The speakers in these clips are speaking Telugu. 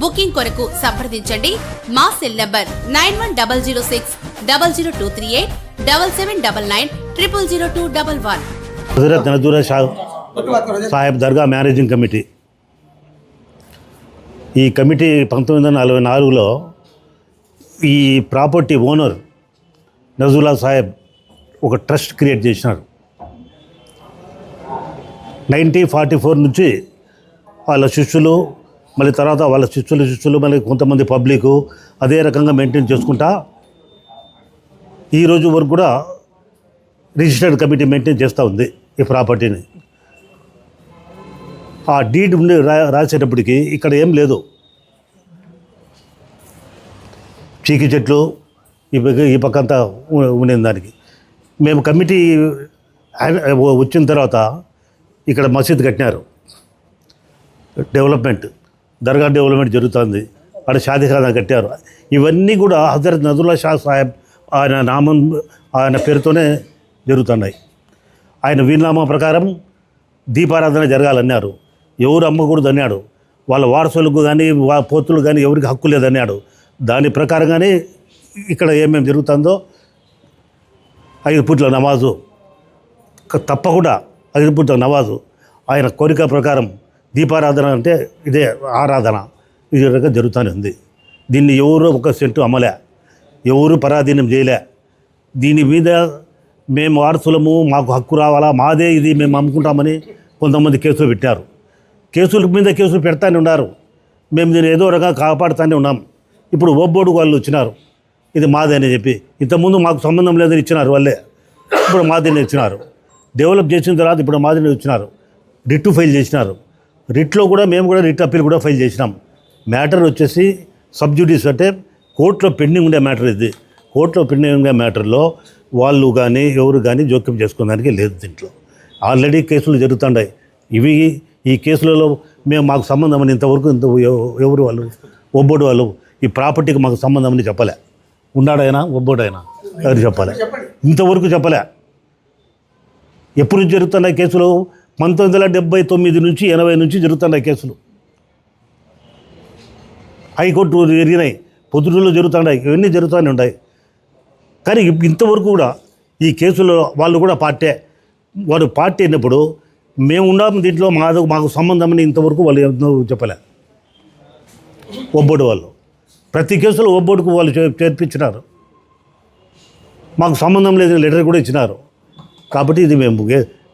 బుకింగ్ కొరకు సంప్రదించండి. మా cell number nine one double zero six double zero two three eight double seven double nine triple zero two double one. Hazrat Nazura Shah Saheb dargah managing committee. ఈ కమిటీ పంతొమ్మిది వందల నలభై నాలుగులో ఈ ప్రాపర్టీ ఓనర్ నజుల్లా సాహెబ్ ఒక ట్రస్ట్ క్రియేట్ చేసినారు. నైన్టీన్ ఫార్టీ ఫోర్ నుంచి వాళ్ళ శిష్యులు మళ్ళీ తర్వాత వాళ్ళ శిష్యులు శిష్యులు మళ్ళీ కొంతమంది పబ్లిక్ అదే రకంగా మెయింటైన్ చేసుకుంటా ఈ రోజు వరకు కూడా రిజిస్టర్డ్ కమిటీ మెయింటైన్ చేస్తూ ఉంది ఈ ప్రాపర్టీని. ఆ డీడ్ ఉండి రా రాసేటప్పటికి ఇక్కడ ఏం లేదు. చీకి చెట్లు ఈ పక్క ఈ పక్క అంతా ఉ- ఉండేది దానికి. మేము కమిటీ వచ్చిన తర్వాత ఇక్కడ మసీద్ కట్టినారు. డెవలప్మెంట్. దర్గా డెవలప్మెంట్ జరుగుతుంది. అక్కడ షాదిఖానా కట్టారు. ఇవన్నీ కూడా హజరత్ నజుల్లా షా సాహెబ్ ఆయన నామం ఆయన పేరుతోనే జరుగుతున్నాయి. ఆయన వీలునామా ప్రకారం దీపారాధన జరగాలన్నారు. ఎవరు అమ్మకూడదు అన్నాడు. వాళ్ళ వారసులకు కానీ వా పోతులు కానీ ఎవరికి హక్కు లేదన్నాడు. దాని ప్రకారంగానే ఇక్కడ ఏమేమి జరుగుతుందో ఐదు పూట్ల నమాజు. తప్పకుండా ఐదు పూట్ల నమాజు. ఆయన కోరిక ప్రకారం దీపారాధన అంటే ఇదే ఆరాధన. ఇది రకంగా జరుగుతూనే ఉంది. దీన్ని ఎవరు ఒక సెంటు అమ్మలే. ఎవరు పరాధీనం చేయలే. దీని మీద మేము వారసులము మాకు హక్కు రావాలా? మాదే ఇది మేము అమ్ముకుంటామని కొంతమంది కేసులు పెట్టారు. కేసుల మీద కేసులు పెడతానే ఉన్నారు. మేము దీన్ని ఏదో రకంగా కాపాడుతూనే ఉన్నాం. ఇప్పుడు ఒబ్బోడు వాళ్ళు వచ్చినారు. ఇది మాదే అని చెప్పి. ఇంతకుముందు మాకు సంబంధం లేదని ఇచ్చినారు వాళ్ళే. ఇప్పుడు మాదిని ఇచ్చినారు. డెవలప్ చేసిన తర్వాత ఇప్పుడు మాదిని ఇచ్చినారు. రిట్టు ఫైల్ చేసినారు. రిట్లో కూడా మేము కూడా రిట్ అప్పీల్ కూడా ఫైల్ చేసినాం. మ్యాటర్ వచ్చేసి సబ్జుడీస్ అంటే కోర్టులో పెండింగ్ ఉండే మ్యాటర్ ఇది. కోర్టులో పెండింగ్ ఉండే మ్యాటర్లో వాళ్ళు కానీ ఎవరు కానీ జోక్యం చేసుకోవడానికి లేదు దీంట్లో. ఆల్రెడీ కేసులు జరుగుతుంటాయి ఇవి ఈ కేసులలో మేము మాకు సంబంధం అని ఇంతవరకు ఇంత ఎవ- ఎవరు వాళ్ళు? ఒబ్బోడు వాళ్ళు. ఈ ప్రాపర్టీకి మాకు సంబంధం అని చెప్పలే. ఉన్నాడైనా ఒబ్బోడైనా? ఎవరు చెప్పలే? ఇంతవరకు చెప్పలే. ఎప్పుడు జరుగుతున్నాయి కేసులు? పంతొమ్మిది వందల డెబ్బై తొమ్మిది నుంచి ఎనభై నుంచి జరుగుతున్నాయి కేసులు. హైకోర్టు జరిగినాయి పొద్దుటూరులో జరుగుతున్నాయి. ఇవన్నీ జరుగుతూనే ఉన్నాయి. కానీ ఇంతవరకు కూడా ఈ కేసులో వాళ్ళు కూడా పార్టీ వారు పార్టీ అయినప్పుడు మేము దీంట్లో మాకు మాకు సంబంధం ఇంతవరకు వాళ్ళు చెప్పలే. ఒబ్బోడు వాళ్ళు. ప్రతి కేసులో ఒబ్బోడుకు వాళ్ళు చేర్పించినారు. మాకు సంబంధం లేదని లెటర్ కూడా ఇచ్చినారు. కాబట్టి ఇది మేము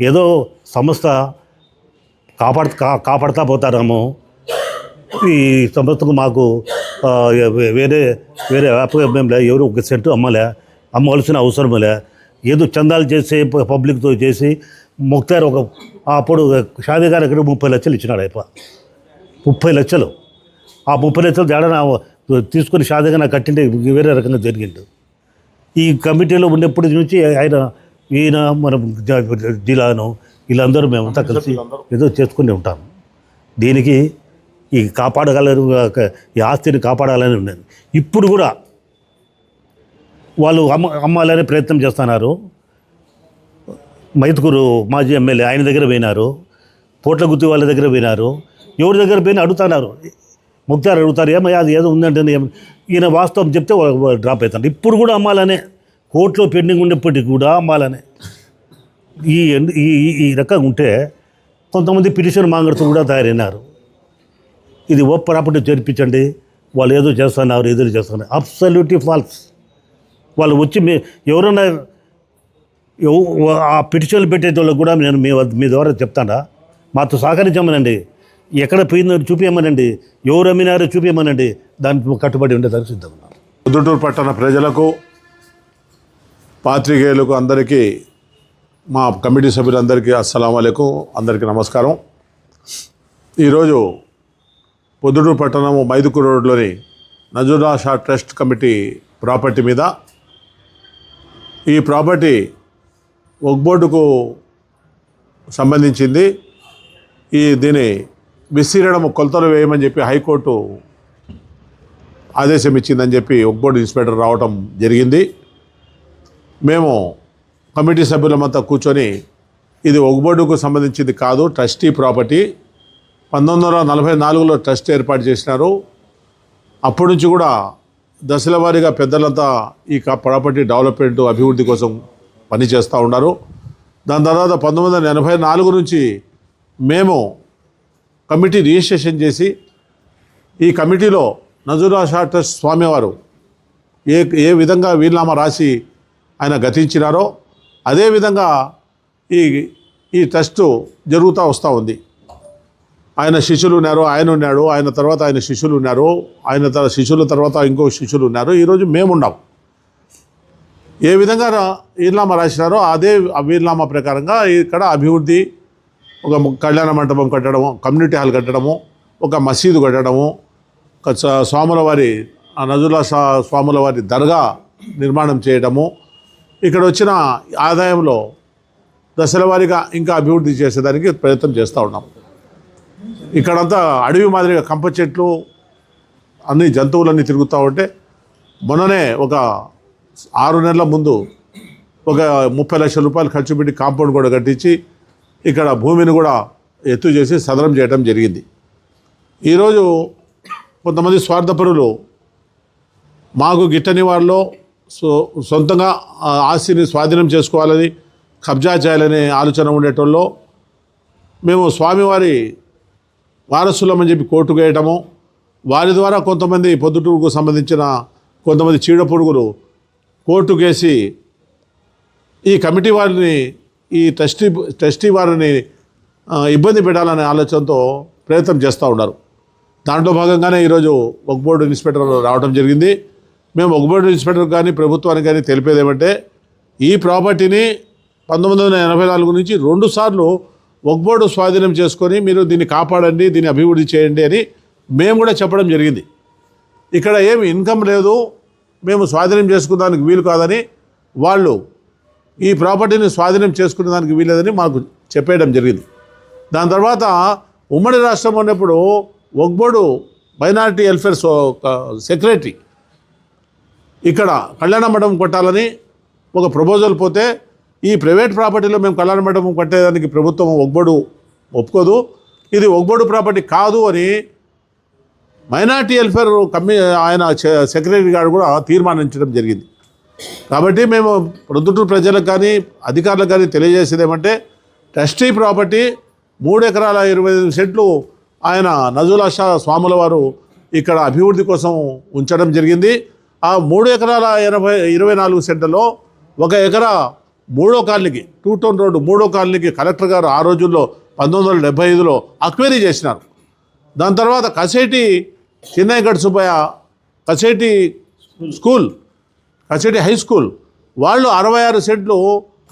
ఏదో సంస్థ కాపాడు కా- కాపాడుతా పోతారేమో. ఈ సంస్థకు మాకు వేరే వేరే వ్యాపారం మేము లే ఎవరు ఒక సెంటు అమ్మలే అమ్మవలసిన అవసరం లే ఏదో చందాలు చేసి పబ్లిక్తో చేసి ముక్తారు ఒక అప్పుడు షాదీ గారు ఇక్కడ ముప్పై లక్షలు ఇచ్చినాడు అయిపో ముప్పై లక్షలు. ఆ ముప్పై లక్షలు తేడా తీసుకొని షాదీగా నాకు కట్టింటే వేరే రకంగా జరిగింది ఈ కమిటీలో ఉన్నప్పటి నుంచి ఆయన ఈయన మన జ- జిల్లాను వీళ్ళందరూ మేమంతా కలిసి ఏదో చేసుకుని ఉంటాం. దీనికి ఈ కాపాడగలరు ఈ ఆస్తిని కాపాడాలని ఉన్నది. ఇప్పుడు కూడా వాళ్ళు అమ్మ అమ్మాలనే ప్రయత్నం చేస్తున్నారు. మైతుకూరు మాజీ ఎమ్మెల్యే ఆయన దగ్గర పోయినారు. పోట్ల గుత్తి వాళ్ళ దగ్గర పోయినారు. ఎవరి దగ్గర పోయినా అడుగుతున్నారు. ముక్తారు అడుగుతారు ఏమయ్యా అది ఏదో ఉందంటే ఈయన వాస్తవం చెప్తే డ్రాప్ అవుతారు. ఇప్పుడు కూడా అమ్మాలనే కోర్టులో పెండింగ్ ఉన్నప్పటికీ కూడా అమ్మాలనే ఈ ఈ ఈ- ఈ రకంగా ఉంటే కొంతమంది పిటిషన్ మాంగర్స్ కూడా తయారైనారు. ఇది ఓ ప్రాపర్టీ చేర్పించండి వాళ్ళు ఏదో చేస్తున్నారు ఏదో చేస్తున్నారు. అబ్సల్యూట్లీ ఫాల్స్ వాళ్ళు వచ్చి మీ ఎవరన్నా ఆ పిటిషన్లు పెట్టేటోళ్ళకి కూడా నేను మీ మీ ద్వారా చెప్తాడా మాతో సహకరించమనండి. ఎక్కడ పోయిందో చూపించమనండి ఎవరు అమ్మినారో చూపించమనండి దానికి కట్టుబడి ఉండేదానికి సిద్ధం ఉన్నారు పొద్దుటూరు పట్టణ ప్రజలకు పాత్రికేయులకు అందరికీ మా కమిటీ సభ్యులందరికీ అస్సలం అయికు అందరికీ నమస్కారం. ఈరోజు పొద్దుటూరు పట్టణము మైదుకు రోడ్లోని Nazura Shah trust committee property మీద ఈ ప్రాపర్టీ ఒగ్బోర్డుకు సంబంధించింది. ఈ దీని విస్తీర్ణం కొలతలు వేయమని చెప్పి హైకోర్టు ఆదేశం ఇచ్చిందని చెప్పి ఒగ్బోర్డు ఇన్స్పెక్టర్ రావటం జరిగింది. మేము కమిటీ సభ్యులమంతా కూర్చొని ఇది ఒగ్బోర్డుకు సంబంధించింది కాదు ట్రస్టీ ప్రాపర్టీ. పంతొమ్మిది వందల నలభై నాలుగులో ట్రస్ట్ ఏర్పాటు చేసినారు. అప్పటి నుంచి కూడా దశల వారీగా పెద్దలంతా ఈ ప్రాపర్టీ డెవలప్మెంట్ అభివృద్ధి కోసం పనిచేస్తూ ఉన్నారు. దాని తర్వాత పంతొమ్మిది వందల ఎనభై నాలుగు నుంచి మేము కమిటీ రిజిస్ట్రేషన్ చేసి ఈ కమిటీలో నజురా షా ట్రస్ట్ స్వామివారు ఏ ఏ విధంగా వీలునామా రాసి ఆయన గతించినారో అదేవిధంగా ఈ ఈ ట్రస్ట్ జరుగుతూ వస్తూ ఉంది. ఆయన శిష్యులు ఉన్నారు ఆయన ఉన్నాడు ఆయన తర్వాత ఆయన శిష్యులు ఉన్నారు ఆయన తర్వాత శిష్యుల తర్వాత ఇంకో శిష్యులు ఉన్నారు ఈరోజు మేమున్నాం ఏ విధంగా రా- రాసినారో అదే ఆ ప్రకారంగా ఇక్కడ అభివృద్ధి ఒక కళ్యాణ మండపం కట్టడము కమ్యూనిటీ హాల్ కట్టడము ఒక మసీదు కట్టడము ఒక స్వాముల వారి ఆ స్వాముల వారి దర్గా నిర్మాణం చేయడము ఇక్కడ వచ్చిన ఆదాయంలో దశల వారీగా ఇంకా అభివృద్ధి చేసేదానికి ప్రయత్నం చేస్తూ ఉన్నాం. ఇక్కడంతా అడవి మాదిరిగా కంప చెట్లు అన్ని జంతువులన్నీ తిరుగుతూ ఉంటే మొన్ననే ఒక ఆరు నెలల ముందు ఒక ముప్పై లక్షల రూపాయలు ఖర్చు పెట్టి కాంపౌండ్ కూడా కట్టించి ఇక్కడ భూమిని కూడా ఎత్తు చేసి సదనం చేయడం జరిగింది. ఈరోజు కొంతమంది స్వార్థపరులు మాకు గిట్టని వాళ్ళలో సో సొంతంగా ఆ ఆస్తిని స్వాధీనం చేసుకోవాలని కబ్జా చేయాలనే ఆలోచన ఉండేటోళ్ళు మేము స్వామివారి వారసులమని చెప్పి కోర్టుకు వేయటము వారి ద్వారా కొంతమంది పొద్దుటూరుకు సంబంధించిన కొంతమంది చీడ పురుగులు కోర్టుకేసి ఈ కమిటీ వారిని ఈ ట్రస్టీ ట్రస్టీ వారిని ఇబ్బంది పెట్టాలనే ఆలోచనతో ప్రయత్నం చేస్తూ ఉన్నారు. దాంట్లో భాగంగానే ఈరోజు ఒక బోర్డు ఇన్స్పెక్టర్ రావడం జరిగింది. మేము ఒక ఇన్స్పెక్టర్ కానీ ప్రభుత్వానికి కానీ తెలిపేది ఏమంటే ఈ ప్రాపర్టీని పంతొమ్మిది వందల ఎనభై నాలుగు నుంచి రెండు సార్లు స్వాధీనం చేసుకొని మీరు దీన్ని కాపాడండి దీన్ని అభివృద్ధి చేయండి అని మేము కూడా చెప్పడం జరిగింది. ఇక్కడ ఏమి ఇన్కమ్ లేదు మేము స్వాధీనం చేసుకునేదానికి వీలు కాదని వాళ్ళు ఈ ప్రాపర్టీని స్వాధీనం చేసుకునే దానికి వీలేదని మాకు చెప్పేయడం జరిగింది. దాని తర్వాత ఉమ్మడి రాష్ట్రం ఉన్నప్పుడు ఒగ్బోడు మైనారిటీ వెల్ఫేర్ సెక్రటరీ ఇక్కడ కళ్యాణ మండపం కొట్టాలని ఒక ప్రపోజల్ పోతే ఈ ప్రైవేట్ ప్రాపర్టీలో మేము కళ్యాణ మండపం కట్టేదానికి ప్రభుత్వం ఒగ్బడు ఒప్పుకోదు. ఇది ఒగ్బడు ప్రాపర్టీ కాదు అని మైనార్టీ వెల్ఫేర్ కమ్మి ఆయన సెక్రటరీ గారు కూడా తీర్మానించడం జరిగింది. కాబట్టి మేము ప్రొద్దుటూరు ప్రజలకు కానీ అధికారులకు కానీ తెలియజేసేది ఏమంటే ట్రస్టీ ప్రాపర్టీ మూడు ఎకరాల ఇరవై ఐదు సెంట్లు ఆయన నజులాషా స్వాముల వారు ఇక్కడ అభివృద్ధి కోసం ఉంచడం జరిగింది. ఆ మూడు ఎకరాల ఎనభై ఇరవై నాలుగు సెంట్లలో ఒక ఎకరా మూడో కాలనీకి టూ టౌన్ రోడ్డు మూడో కాలనీకి కలెక్టర్ గారు ఆ రోజుల్లో పంతొమ్మిది వందల డెబ్బై ఐదులో అక్వైరీ చేసినారు. దాని తర్వాత Kaseti చిన్నయ్యగడ్ Subbaiah Kaseti school Kaseti high school వాళ్ళు అరవై ఆరు సెంట్లు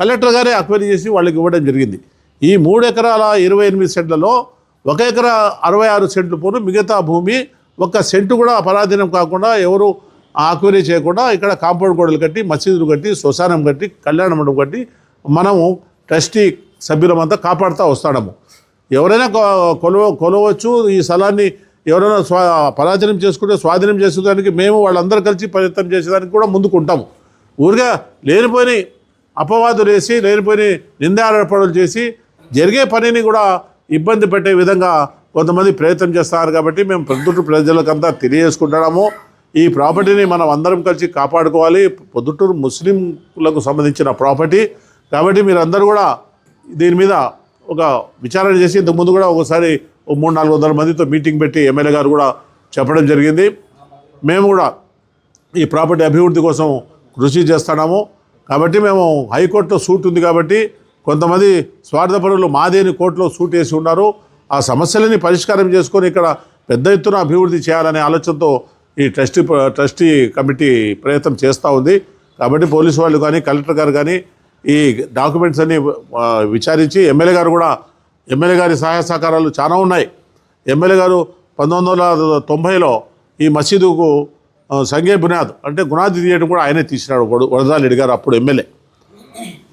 కలెక్టర్ గారే అక్వైరీ చేసి వాళ్ళకి ఇవ్వడం జరిగింది. ఈ మూడు ఎకరాల ఇరవై ఎనిమిది సెంట్లలో ఒక ఎకరా అరవై ఆరు సెంట్లు పోను మిగతా భూమి ఒక్క సెంటు కూడా పరాధీనం కాకుండా ఎవరు ఆక్వైరీ చేయకుండా ఇక్కడ కాంపౌండ్ గోడలు కట్టి మసీదులు కట్టి శ్మశానం కట్టి కళ్యాణ మండపం కట్టి మనము ట్రస్టీ సభ్యులమంతా కాపాడుతూ వస్తాడము. ఎవరైనా కొ- కొలవ కొలవచ్చు ఈ స్థలాన్ని ఎవరైనా స్వా పరాధీనం చేసుకుంటే స్వాధీనం చేసేదానికి మేము వాళ్ళందరూ కలిసి ప్రయత్నం చేసేదానికి కూడా ముందుకు ఉంటాము ఊరిగా లేనిపోయి అపవాదులు వేసి లేనిపోయి నిందారోపణలు చేసి జరిగే పనిని కూడా ఇబ్బంది పెట్టే విధంగా కొంతమంది ప్రయత్నం చేస్తున్నారు కాబట్టి మేము ప్రజలకంతా తెలియజేసుకుంటున్నాము. ఈ ప్రాపర్టీని మనం అందరం కలిసి కాపాడుకోవాలి. పొద్దుటూరు ముస్లింలకు సంబంధించిన ప్రాపర్టీ. కాబట్టి మీరందరూ కూడా దీని మీద ఒక విచారణ చేసి ఇంతకుముందు కూడా ఒకసారి ఓ మూడు నాలుగు వందల మందితో మీటింగ్ పెట్టి ఎమ్మెల్యే గారు కూడా చెప్పడం జరిగింది. మేము కూడా ఈ ప్రాపర్టీ అభివృద్ధి కోసం కృషి చేస్తున్నాము. కాబట్టి మేము హైకోర్టులో సూట్ ఉంది కాబట్టి కొంతమంది స్వార్థపరులు మాదేని కోర్టులో సూట్ వేసి ఉన్నారు. ఆ సమస్యలని పరిష్కారం చేసుకొని ఇక్కడ పెద్ద ఎత్తున అభివృద్ధి చేయాలనే ఆలోచనతో ఈ ట్రస్టీ ట్రస్టీ కమిటీ ప్రయత్నం చేస్తూ ఉంది. కాబట్టి పోలీసు వాళ్ళు కానీ కలెక్టర్ గారు కానీ ఈ డాక్యుమెంట్స్ అన్ని విచారించి ఎమ్మెల్యే గారు కూడా ఎమ్మెల్యే గారి సహాయ సహకారాలు చాలా ఉన్నాయి. ఎమ్మెల్యే గారు పంతొమ్మిది వందల తొంభైలో ఈ మసీదుకు సంఘే బునాద్ అంటే గుణాది తీయడం కూడా ఆయనే తీసినాడు వడ- వరదారెడ్డి గారు అప్పుడు ఎమ్మెల్యే.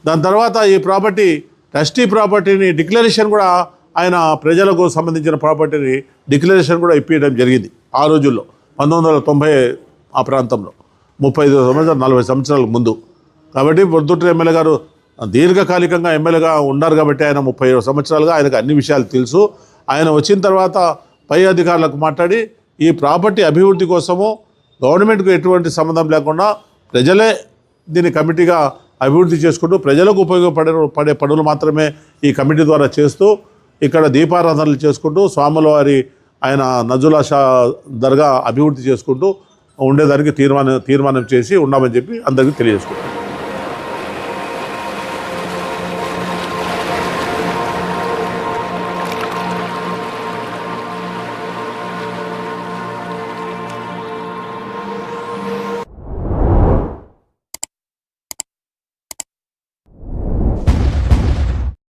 దాని తర్వాత ఈ ప్రాపర్టీ ట్రస్టీ ప్రాపర్టీని డిక్లరేషన్ కూడా ఆయన ప్రజలకు సంబంధించిన ప్రాపర్టీని డిక్లరేషన్ కూడా ఇప్పించడం జరిగింది ఆ రోజుల్లో. పంతొమ్మిది వందల తొంభై ఆ ప్రాంతంలో. ముప్పై ఐదు సంవత్సరాలు నలభై సంవత్సరాల ముందు. కాబట్టి పొద్దుట ఎమ్మెల్యే గారు దీర్ఘకాలికంగా ఎమ్మెల్యేగా ఉన్నారు కాబట్టి ఆయన ముప్పై ఏడు సంవత్సరాలుగా ఆయనకు అన్ని విషయాలు తెలుసు. ఆయన వచ్చిన తర్వాత పై అధికారులకు మాట్లాడి ఈ ప్రాపర్టీ అభివృద్ధి కోసము గవర్నమెంట్కు ఎటువంటి సంబంధం లేకుండా ప్రజలే దీన్ని కమిటీగా అభివృద్ధి చేసుకుంటూ ప్రజలకు ఉపయోగపడే పడే పనులు మాత్రమే ఈ కమిటీ ద్వారా చేస్తూ ఇక్కడ దీపారాధనలు చేసుకుంటూ స్వాముల వారి ఆయన నజులా షా దర్గా అభివృద్ధి చేసుకుంటూ ఉండేదానికి తీర్మానం తీర్మానం చేసి ఉన్నామని చెప్పి అందరికీ తెలియజేసుకుంటాం